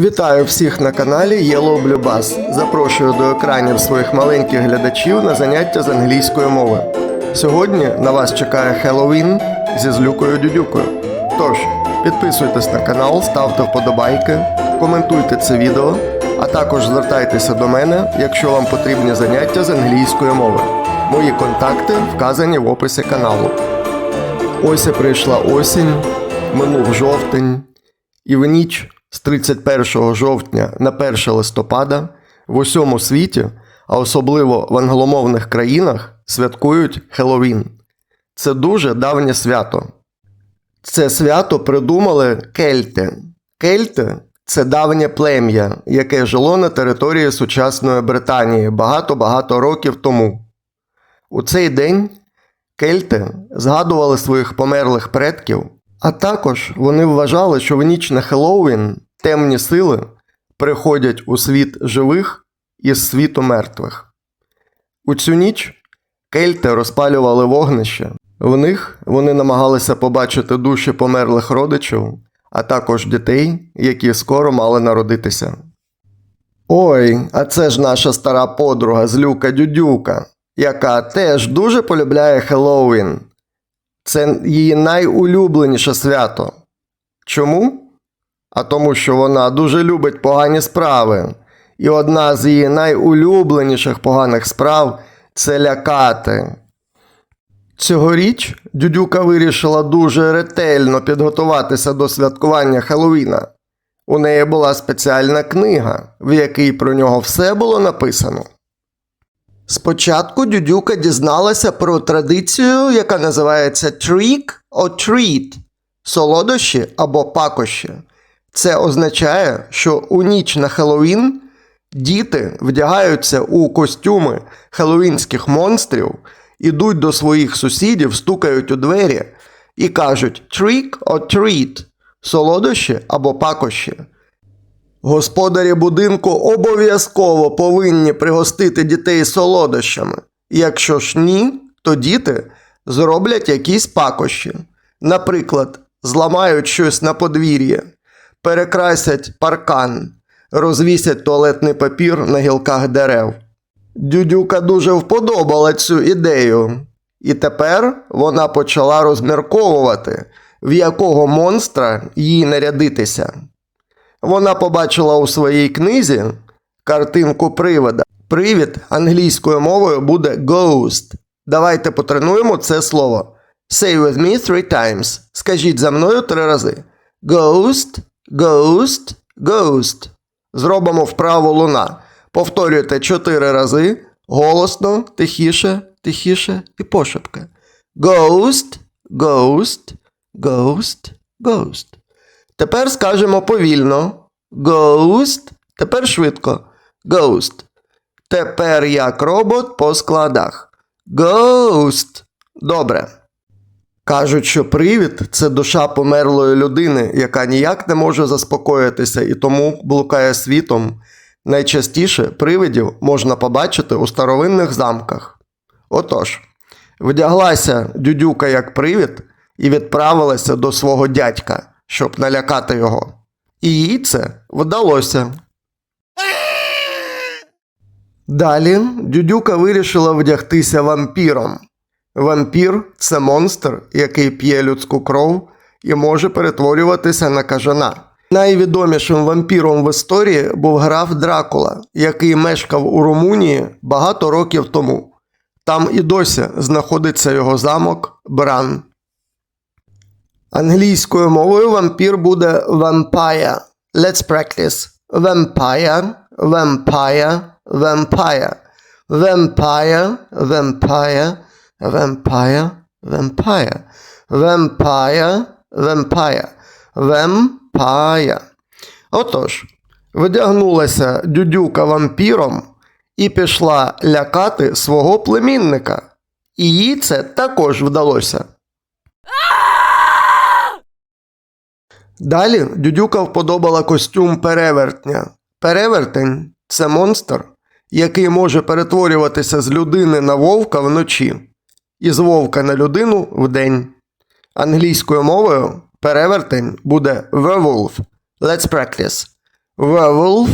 Вітаю всіх на каналі Yellow Blue Bass. Запрошую до екранів своїх маленьких глядачів на заняття з англійської мови. Сьогодні на вас чекає Хеллоуін зі злюкою дюдюкою. Тож, підписуйтесь на канал, ставте вподобайки, коментуйте це відео, а також звертайтеся до мене, якщо вам потрібні заняття з англійської мови. Мої контакти вказані в описі каналу. Ось і прийшла осінь, минув жовтень, і в ніч з 31 жовтня на 1 листопада в усьому світі, а особливо в англомовних країнах, святкують Хеллоуін. Це дуже давнє свято. Це свято придумали кельти. Кельти це давнє плем'я, яке жило на території сучасної Британії багато-багато років тому. У цей день кельти згадували своїх померлих предків, а також вони вважали, що в ніч на Хеллоуін темні сили приходять у світ живих із світу мертвих. У цю ніч кельти розпалювали вогнище. В них вони намагалися побачити душі померлих родичів, а також дітей, які скоро мали народитися. Ой, а це ж наша стара подруга Злюка Дюдюка, яка теж дуже полюбляє Хеллоуін. Це її найулюбленіше свято. Чому? А тому, що вона дуже любить погані справи. І одна з її найулюбленіших поганих справ це лякати. Цьогоріч Дюдюка вирішила дуже ретельно підготуватися до святкування Хеллоуіна. У неї була спеціальна книга, в якій про нього все було написано. Спочатку Дюдюка дізналася про традицію, яка називається trick or treat – солодощі або пакощі. Це означає, що у ніч на Хеллоуін діти вдягаються у костюми хеллоуінських монстрів, ідуть до своїх сусідів, стукають у двері і кажуть trick or treat – солодощі або пакощі. Господарі будинку обов'язково повинні пригостити дітей солодощами. Якщо ж ні, то діти зроблять якісь пакощі. Наприклад, зламають щось на подвір'ї, перекрасять паркан, розвісять туалетний папір на гілках дерев. Дюдюка дуже вподобала цю ідею, і тепер вона почала розмірковувати, в якого монстра їй нарядитися. Вона побачила у своїй книзі картинку привода. Привід англійською мовою буде ghost. Давайте потренуємо це слово. Say with me three times. Скажіть за мною три рази. Ghost, ghost, ghost. Зробимо вправо луна. Повторюйте чотири рази. Голосно, тихіше, тихіше і пошепки. Ghost, ghost, ghost, ghost. Тепер скажемо повільно. Ghost. Тепер швидко. Ghost. Тепер як робот по складах. Ghost. Добре. Кажуть, що привід це душа померлої людини, яка ніяк не може заспокоїтися і тому блукає світом. Найчастіше привидів можна побачити у старовинних замках. Отож, вдяглася дюдюка як привід і відправилася до свого дядька, щоб налякати його. І їй це вдалося. Далі дюдюка вирішила вдягтися вампіром. Вампір це монстр, який п'є людську кров і може перетворюватися на кажана. Найвідомішим вампіром в історії був граф Дракула, який мешкав у Румунії багато років тому. Там і досі знаходиться його замок Бран. Англійською мовою вампір буде vampire. Let's practice. Vampire, vampire, vampire. Vampire, vampire, vampire, vampire. Vampire, vampire. Vampire. Отож, видягнулася дюдюка вампіром і пішла лякати свого племінника. І їй це також вдалося. Далі дюдюка вподобала костюм перевертня. Перевертень це монстр, який може перетворюватися з людини на вовка вночі і з вовка на людину вдень. Англійською мовою перевертень буде werewolf. Let's practice. Werewolf,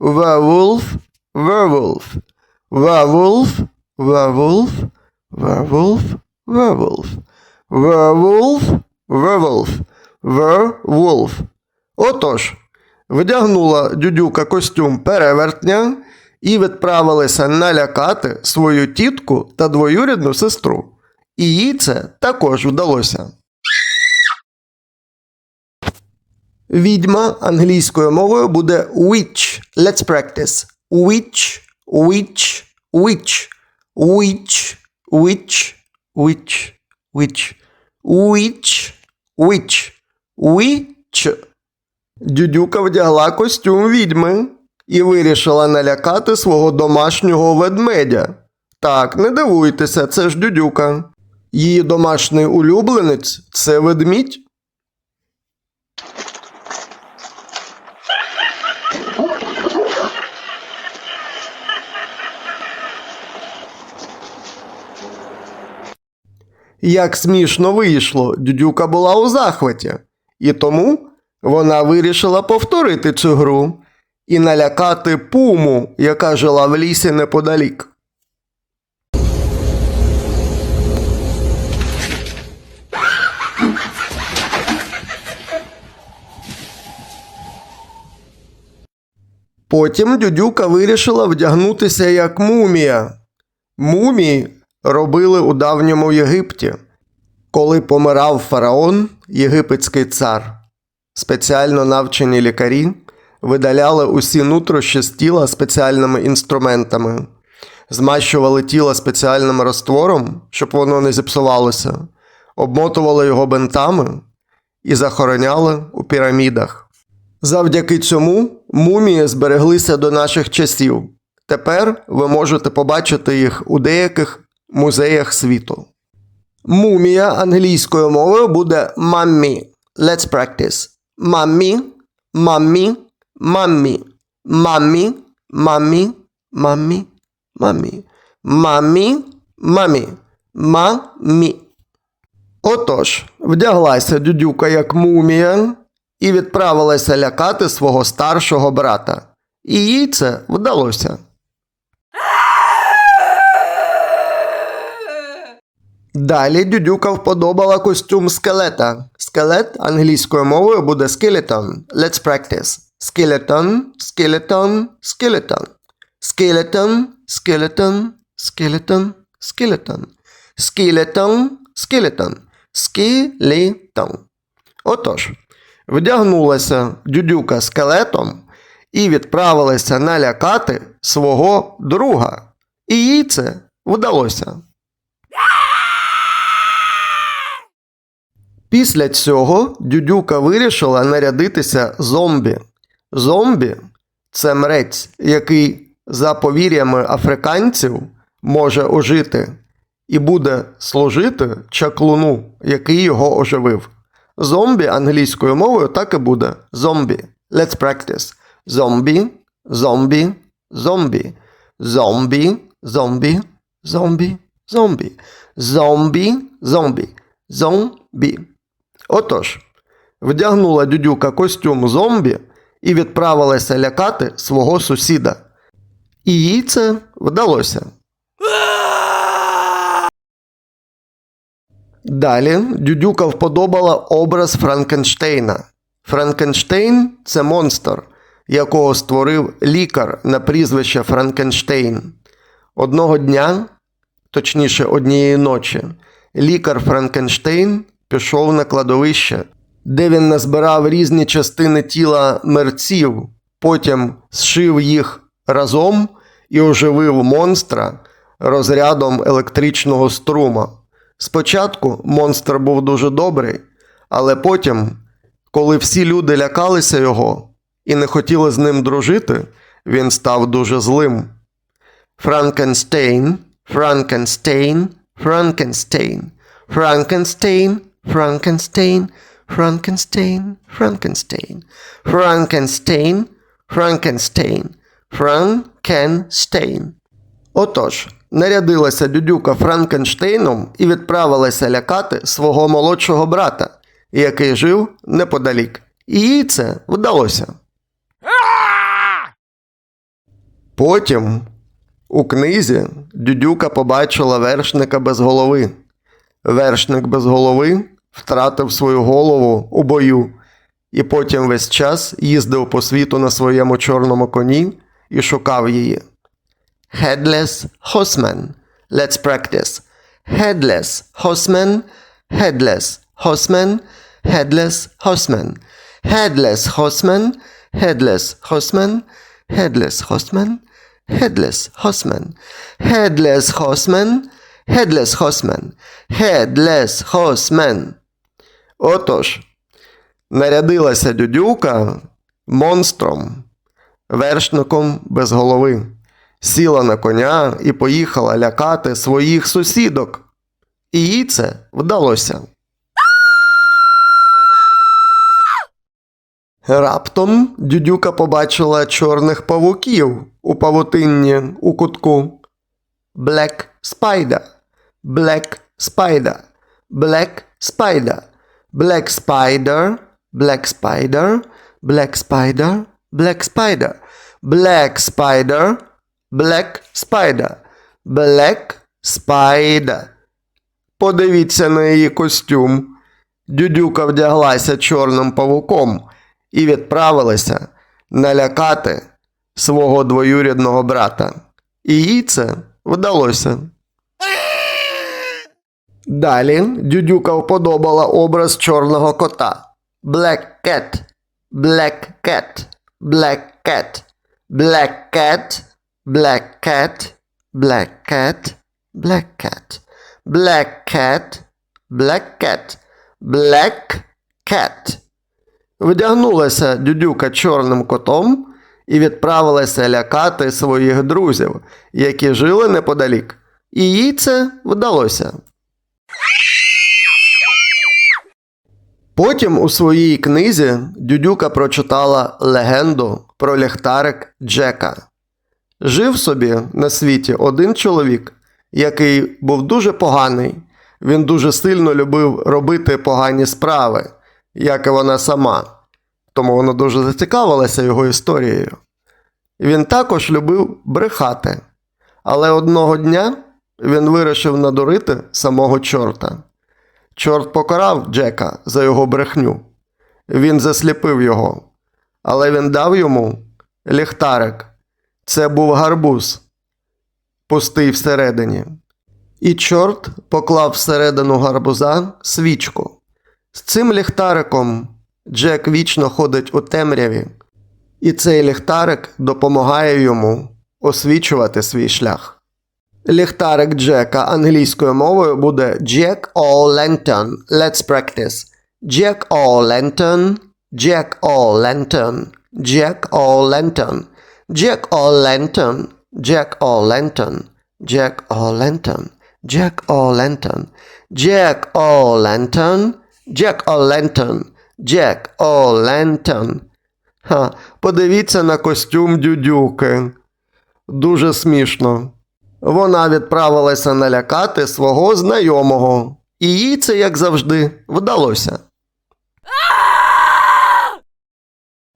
werewolf, werewolf. Werewolf, werewolf, werewolf, werewolf. Werewolf, werewolf, werewolf. Отож, вдягнула дюдюка костюм перевертня і відправилася налякати свою тітку та двоюрідну сестру. І їй це також вдалося. Відьма англійською мовою буде witch. Let's practice. Witch, witch, witch. Witch, witch, witch, witch. Witch, witch, witch. Дюдюка вдягла костюм відьми і вирішила налякати свого домашнього ведмедя. Так, не дивуйтеся, це ж дюдюка. Її домашній улюбленець це ведмідь. Як смішно вийшло, дюдюка була у захваті, і тому вона вирішила повторити цю гру і налякати пуму, яка жила в лісі неподалік. Потім дюдюка вирішила вдягнутися як мумія. Мумії робили у давньому Єгипті, коли помирав фараон, єгипетський цар. Спеціально навчені лікарі видаляли усі нутрощі з тіла спеціальними інструментами, змащували тіло спеціальним розтвором, щоб воно не зіпсувалося, обмотували його бинтами і захороняли у пірамідах. Завдяки цьому мумії збереглися до наших часів. Тепер ви можете побачити їх у деяких музеях світу. Мумія англійською мовою буде маммі. Let's practice. Маммі, маммі, маммі, маммі, маммі, маммі, маммі, маммі, маммі, маммі. Отож, вдяглася дюдюка як мумія і відправилася лякати свого старшого брата. І їй це вдалося. Далі дюдюка вподобала костюм скелета. Скелет англійською мовою буде skeleton. Let's practice. Skeleton, skeleton, skeleton. Skeleton, skeleton, skeleton, skeleton. Skeleton, skeleton. Skeleton. Отож, вдягнулася дюдюка скелетом і відправилася налякати свого друга. І їй це вдалося. Після цього дюдюка вирішила нарядитися зомбі. Зомбі це мрець, який, за повір'ями африканців, може ожити і буде служити чаклуну, який його оживив. Зомбі англійською мовою так і буде. Зомбі. Let's practice. Зомбі, зомбі, зомбі. Зомбі, зомбі, зомбі, зомбі. Зомбі, зомбі, зомбі. Отож, вдягнула дюдюка костюм зомбі і відправилася лякати свого сусіда. І їй це вдалося. Далі дюдюка вподобала образ Франкенштейна. Франкенштейн це монстр, якого створив лікар на прізвище Франкенштейн. Одного дня, точніше однієї ночі, лікар Франкенштейн пішов на кладовище, де він назбирав різні частини тіла мерців, потім зшив їх разом і оживив монстра розрядом електричного струма. Спочатку монстр був дуже добрий, але потім, коли всі люди лякалися його і не хотіли з ним дружити, він став дуже злим. Франкенстейн, Франкенстейн, Франкенстейн, Франкенстейн, Франкенстейн, Франкенстейн, Франкенстейн, Франкенстейн, Франкенстейн, Франкенстейн. Отож, нарядилася дюдюка Франкенштейном і відправилася лякати свого молодшого брата, який жив неподалік. І їй це вдалося. Потім у книзі Дюдюка побачила вершника без голови. Вершник без голови втратив свою голову у бою і потім весь час їздив по світу на своєму чорному коні і шукав її. Headless horseman. Let's practice. Headless horseman. Headless horseman. Headless horseman. Headless horseman. Headless horseman. Headless horseman. Headless horseman. Headless horseman. Headless horseman. Headless horseman. Отож, нарядилася дюдюка монстром, вершником без голови, сіла на коня і поїхала лякати своїх сусідок. І їй це вдалося. Раптом дюдюка побачила чорних павуків у павутинні у кутку. Black Spider, Black Spider, Black Spider, Black Spider, Black Spider, Black Spider, Black Spider, Black Spider, Black Spider, Black Spider. Подивіться на її костюм. Дюдюка вдяглася чорним павуком і відправилася налякати свого двоюрідного брата. І їй це вдалося. Далі Дюдюка вподобала образ чорного кота. Black Cat, Black Cat, Black Cat, Black Cat, Black Cat, Black Cat, Black Cat, Black Cat, Black Cat, Black Cat. Вдягнулася дюдюка чорним котом і відправилася лякати своїх друзів, які жили неподалік. І їй це вдалося. Потім у своїй книзі Дюдюка прочитала легенду про ліхтарик Джека. Жив собі на світі один чоловік, який був дуже поганий. Він дуже сильно любив робити погані справи, як і вона сама. Тому вона дуже зацікавилася його історією. Він також любив брехати. Але одного дня він вирішив надурити самого чорта. Чорт покарав Джека за його брехню. Він засліпив його, але він дав йому ліхтарик. Це був гарбуз, пустий всередині. І чорт поклав всередину гарбуза свічку. З цим ліхтариком Джек вічно ходить у темряві, і цей ліхтарик допомагає йому освічувати свій шлях. Ліхтарик Джека англійською мовою буде Jack O' Let's practice. Jack O' Jack O' Jack O' Jack O' Jack O' Jack O' Jack O' Jack O' Jack O' Jack О' Ха, подивіться на костюм дюдюки. Дуже смішно. Вона відправилася налякати свого знайомого, і їй це, як завжди, вдалося.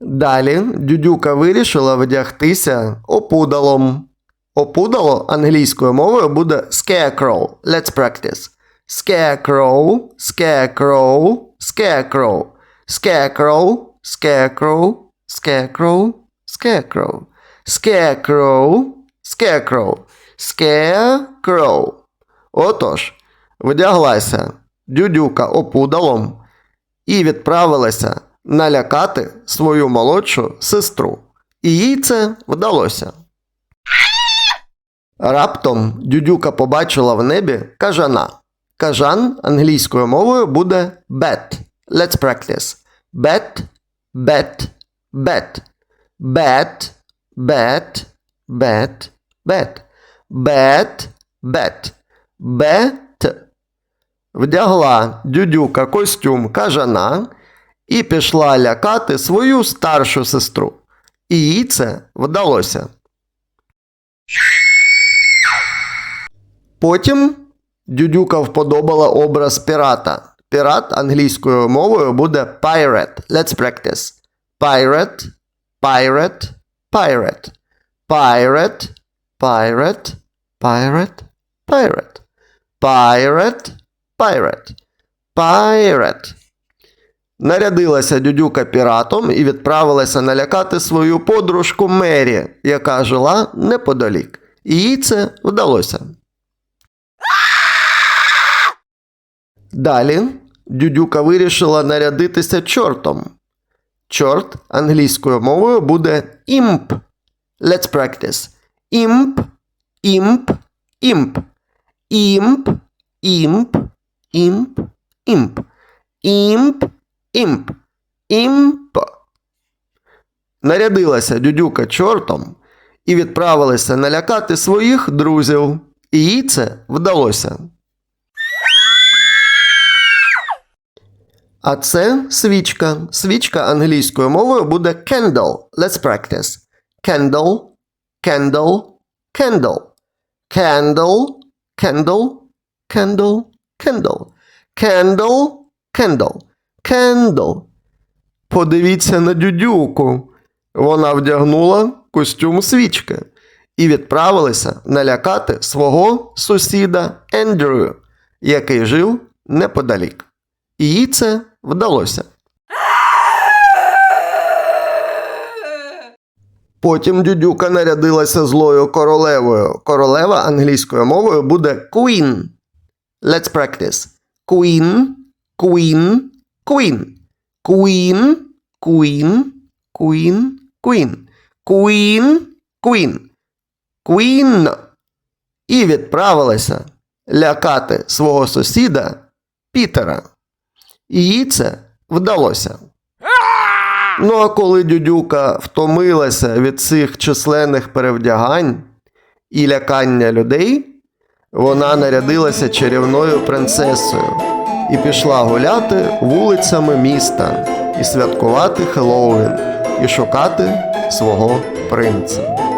Далі дюдюка вирішила вдягтися опудалом. Опудало англійською мовою буде scarecrow. Let's practice. Scarecrow, scarecrow, scarecrow. Scarecrow, scarecrow, scarecrow, scarecrow. Scarecrow, scarecrow. Scarecrow. Отож, вдяглася дюдюка опудалом і відправилася налякати свою молодшу сестру. І їй це вдалося. Раптом дюдюка побачила в небі кажана. Кажан англійською мовою буде bet. Let's practice. Bet, bet, bet. Bet, bet, bet, bet. Бет, бет, бет. Вдягла дюдюка костюм кажана і пішла лякати свою старшу сестру. І їй це вдалося. Потім дюдюка вподобала образ пірата. Пірат англійською мовою буде pirate. Let's practice. Pirate, pirate, pirate. Pirate, pirate, pirate, pirate. Pirate, pirate, pirate. Нарядилася дюдюка піратом і відправилася налякати свою подружку Мері, яка жила неподалік. Їй це вдалося. Далі дюдюка вирішила нарядитися чортом. Чорт англійською мовою буде імп. Let's practice. Імп, імп, імп. Імп, імп, імп, імп. Імп, імп, імп. Нарядилася дюдюка чортом і відправилася налякати своїх друзів. І їй це вдалося. А це свічка. Свічка англійською мовою буде candle. Let's practice. Candle, candle, candle. Candle, candle, candle, candle. Candle, candle, candle. Подивіться на дюдюку. Вона вдягнула костюм свічки і відправилася налякати свого сусіда Ендрю, який жив неподалік. І їй це вдалося. Потім дюдюка нарядилася злою королевою. Королева англійською мовою буде Queen. Let's practice. Queen, Queen, Queen. Queen, Queen, Queen, Queen. Queen, Queen. Queen. І відправилася лякати свого сусіда Пітера. І їй це вдалося. Ну а коли дюдюка втомилася від цих численних перевдягань і лякання людей, вона нарядилася чарівною принцесою і пішла гуляти вулицями міста і святкувати Хеллоуін, і шукати свого принца.